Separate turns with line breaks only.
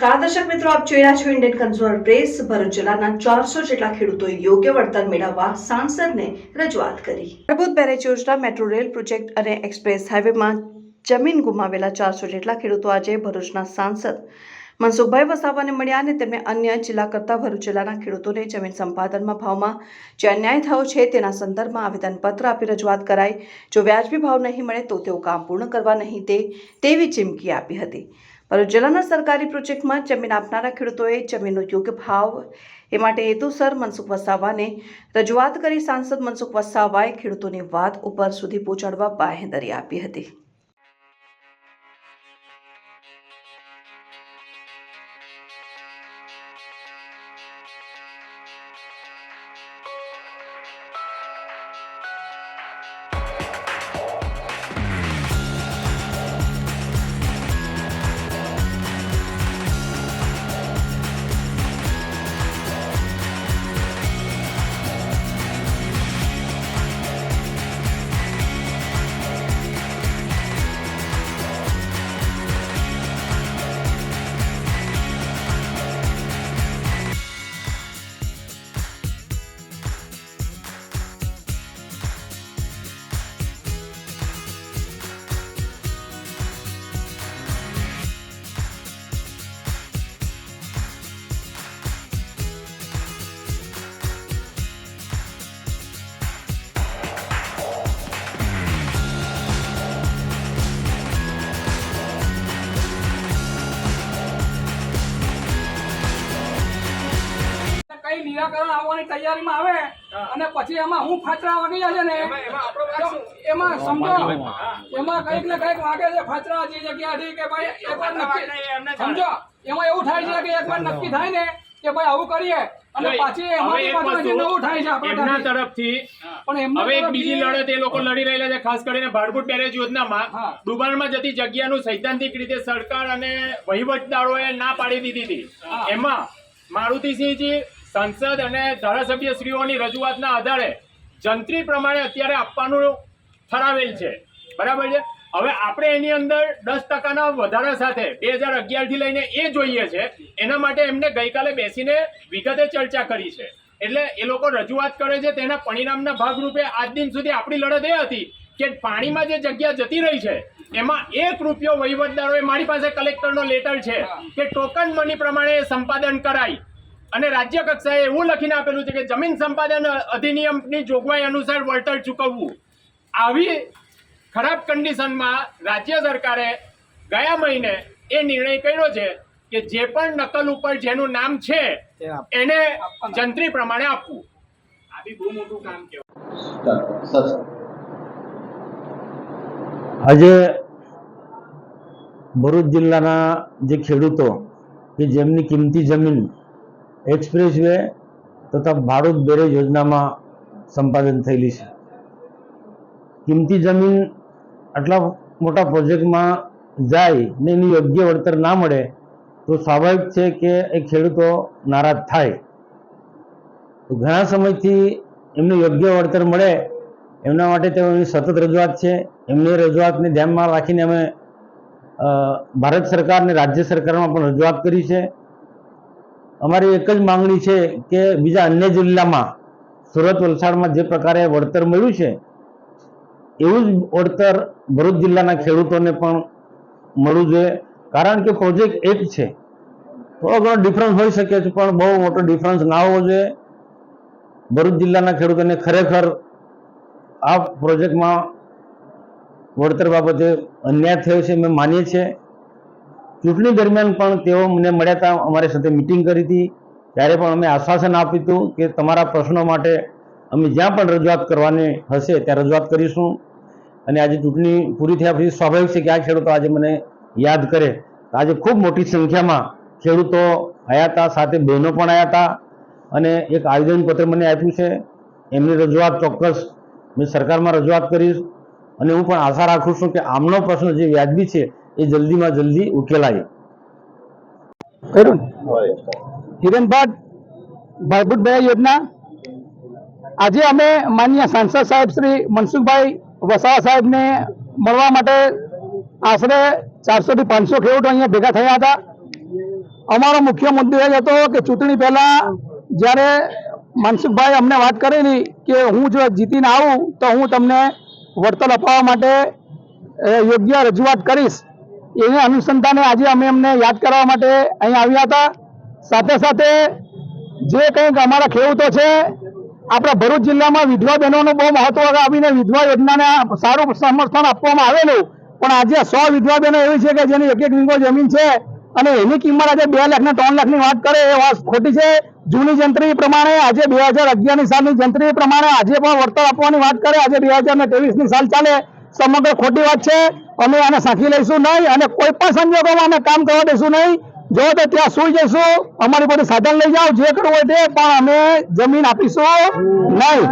નમસ્કાર. દર્શક મિત્રો, આપ જોઈ રહ્યા છો ઇન્ડિયન કન્ઝ્યુમર પ્રેસ ભરૂચ જિલ્લાના ચારસો જેટલા ખેડૂતોએ યોગ્ય વળતર મેળવવા સાંસદને રજૂઆત કરી. પ્રભુત બેરેજ યોજના મેટ્રો રેલ પ્રોજેક્ટ અને એક્સપ્રેસ હાઈવેમાં જમીન ગુમાવેલા ચારસો જેટલા ખેડૂતો આજે ભરૂચના સાંસદ મનસુખભાઈ વસાવાને મળ્યા અને તેમણે અન્ય જિલ્લા કરતાં ભરૂચ જિલ્લાના ખેડૂતોને જમીન સંપાદનમાં ભાવમાં જે અન્યાય થયો છે તેના સંદર્ભમાં આવેદનપત્ર આપી રજૂઆત કરાઈ. જો વ્યાજબી ભાવ નહીં મળે તો તેઓ કામ પૂર્ણ કરવા નહીં દે તેવી ચીમકી આપી હતી. ભરૂચ જિલ્લાના સરકારી પ્રોજેક્ટમાં જમીન આપનારા ખેડૂતોએ જમીનનો યોગ્ય ભાવ, એ માટે હેતુસર મનસુખ વસાવાને રજૂઆત કરી સાંસદ મનસુખ વસાવાએ ખેડૂતોની વાત ઉપર સુધી પહોંચાડવા બાહેંધરી આપી હતી.
કઈ નિરાકરણ આવવાની તૈયારીમાં આવે અને પછી એમાં હું ફાચરા વાગી છે ને એમાં સમજો. એમાં કંઈક ને કંઈક વાગે છે ફાચરા જે જગ્યાથી કે ભાઈ એકવાર નક્કી સમજો. એમાં એવું થાય છે કે એકવાર નક્કી થાય ને કે ભાઈ આવું કરીએ અને પાછી અમારી
વસ્તુ
નવું થાય છે આપણા
તરફથી
પણ
હવે એક બીજી લડત એ લોકો લડી રહેલા છે ખાસ કરીને ભાડભૂત બેરેજ યોજનામાં
હા.
ડુબાણમાં જતી જગ્યાનું સૈદ્ધાંતિક રીતે સરકાર અને વહીવટદારોએ ના પાડી દીધી હતી. એમાં મારુતિસિંહજી સંસદ અને ધારાસભ્યશ્રીઓની રજૂઆતના આધારે જંત્રી પ્રમાણે અત્યારે આપવાનું ઠરાવેલ છે. બરાબર છે? હવે આપણે એની અંદર દસ ટકાના વધારા સાથે બે હજાર અગિયારથી લઈને એ જોઈએ છે. એના માટે એમને ગઈકાલે બેસીને વિગતે ચર્ચા કરી છે. એટલે એ લોકો રજૂઆત કરે છે તેના પરિણામના ભાગરૂપે આજ દિન સુધી આપણી લડત એ હતી કે પાણીમાં જે જગ્યા જતી રહી છે, એમાં એક રૂપિયો વહીવટદારોએ મારી પાસે કલેક્ટરનો લેટર છે કે ટોકન મની પ્રમાણે સંપાદન કરાય. અને રાજ્ય કક્ષાએ એવું લખીને આપેલું છે કે જમીન સંપાદન અધિનિયમની જોગવાઈ અનુસાર વળતર ચૂકવવું. આવી ખરાબ કન્ડિશનમાં રાજ્ય સરકારે ગયા મહિને એ નિર્ણય કર્યો છે કે જે પણ નકલ ઉપર જેનું નામ છે એને જંત્રી પ્રમાણે આપવું. આ બી બહુ મોટું કામ કહેવાય.
આજે ભરૂચ જિલ્લાના જે ખેડૂતો કે જેમની કિંમતી જમીન એક્સપ્રેસ વે તથા ભારત બેરેજ યોજનામાં સંપાદન થયેલી છે. કિંમતી જમીન આટલા મોટા પ્રોજેક્ટમાં જાય ને એની યોગ્ય વળતર ના મળે, તો સ્વાભાવિક છે કે એ ખેડૂતો નારાજ થાય. તો ઘણા સમયથી એમને યોગ્ય વળતર મળે, એમના માટે તેઓની સતત રજૂઆત છે. એમની રજૂઆતને ધ્યાનમાં રાખીને અમે ભારત સરકાર અને રાજ્ય સરકારમાં પણ રજૂઆત કરી છે. અમારી એક જ માંગણી છે કે બીજા અન્ય જિલ્લામાં સુરત વલસાડમાં જે પ્રકારે વળતર મળ્યું છે, એવું જ વળતર ભરૂચ જિલ્લાના ખેડૂતોને પણ મળવું જોઈએ. કારણ કે પ્રોજેક્ટ એક છે. થોડો ઘણો ડિફરન્સ હોઈ શકે છે, પણ બહુ મોટો ડિફરન્સ ના હોવો જોઈએ. ભરૂચ જિલ્લાના ખેડૂતોને ખરેખર આ પ્રોજેક્ટમાં વળતર બાબતે અન્યાય થયો છે, અમે માનીએ છીએ. ચૂંટણી દરમિયાન પણ તેઓ મને મળ્યા હતા, અમારી સાથે મિટિંગ કરી હતી. ત્યારે પણ અમે આશ્વાસન આપ્યું હતું કે તમારા પ્રશ્નો માટે અમે જ્યાં પણ રજૂઆત કરવાની હશે ત્યાં રજૂઆત કરીશું. અને આજે ચૂંટણી પૂરી થયા પછી સ્વાભાવિક છે કે આ ખેડૂતો આજે મને યાદ કરે. આજે ખૂબ મોટી સંખ્યામાં ખેડૂતો આવ્યા હતા, સાથે બહેનો પણ આવ્યા હતા. અને એક આવેદનપત્ર મને આપ્યું છે. એમની રજૂઆત ચોક્કસ મેં સરકારમાં રજૂઆત કરીશ. અને હું પણ આશા રાખું છું કે આમનો પ્રશ્ન જે વ્યાજબી છે એ જલ્દીમાં જલ્દી ઉકેલાય.
કર્યું હિરેનભાટ ભાઈભૂત યોજના. આજે અમે માન્ય સાંસદ સાહેબ શ્રી મનસુખભાઈ વસાવા સાહેબને મળવા માટે આશરે ચારસો થી પાંચસો ખેડૂતો અહીંયા ભેગા થયા હતા. અમારો મુખ્ય મુદ્દો એ હતો કે ચૂંટણી પહેલા જ્યારે મનસુખભાઈ અમને વાત કરેલી કે હું જો જીતીને આવું તો હું તમને વળતર અપાવવા માટે યોગ્ય રજૂઆત કરીશ. એને અનુસંધાને આજે અમે અમને યાદ કરવા માટે અહીં આવ્યા હતા. સાથે સાથે જે કંઈક અમારા ખેડૂતો છે, આપણા ભરૂચ જિલ્લામાં વિધવા બહેનોનું બહુ મહત્વ આપીને વિધવા યોજનાને સારું સમર્થન આપવામાં આવેલું. પણ આજે સો વિધવા બહેનો એવી છે કે જેની એક એક વીઘો જમીન છે અને એની કિંમત આજે બે લાખ ને ત્રણ લાખની વાત કરે એ વાત ખોટી છે. જૂની જંત્રી પ્રમાણે આજે બે હજાર અગિયારની સાલની જંત્રી પ્રમાણે આજે પણ વળતર આપવાની વાત કરે. આજે બે હજાર ને ની સાલ ચાલે. સમગ્ર ખોટી વાત છે. અમે આને સાંખી લઈશું નહીં અને કોઈ પણ સંજોગોમાં અમે કામ કરવા દઈશું નહીં. જો તો ત્યાં સુઈ જઈશું. અમારી પાસે સાધન લઈ જાઓ. જે કરવું હોય તે, પણ અમે જમીન આપીશું નહીં.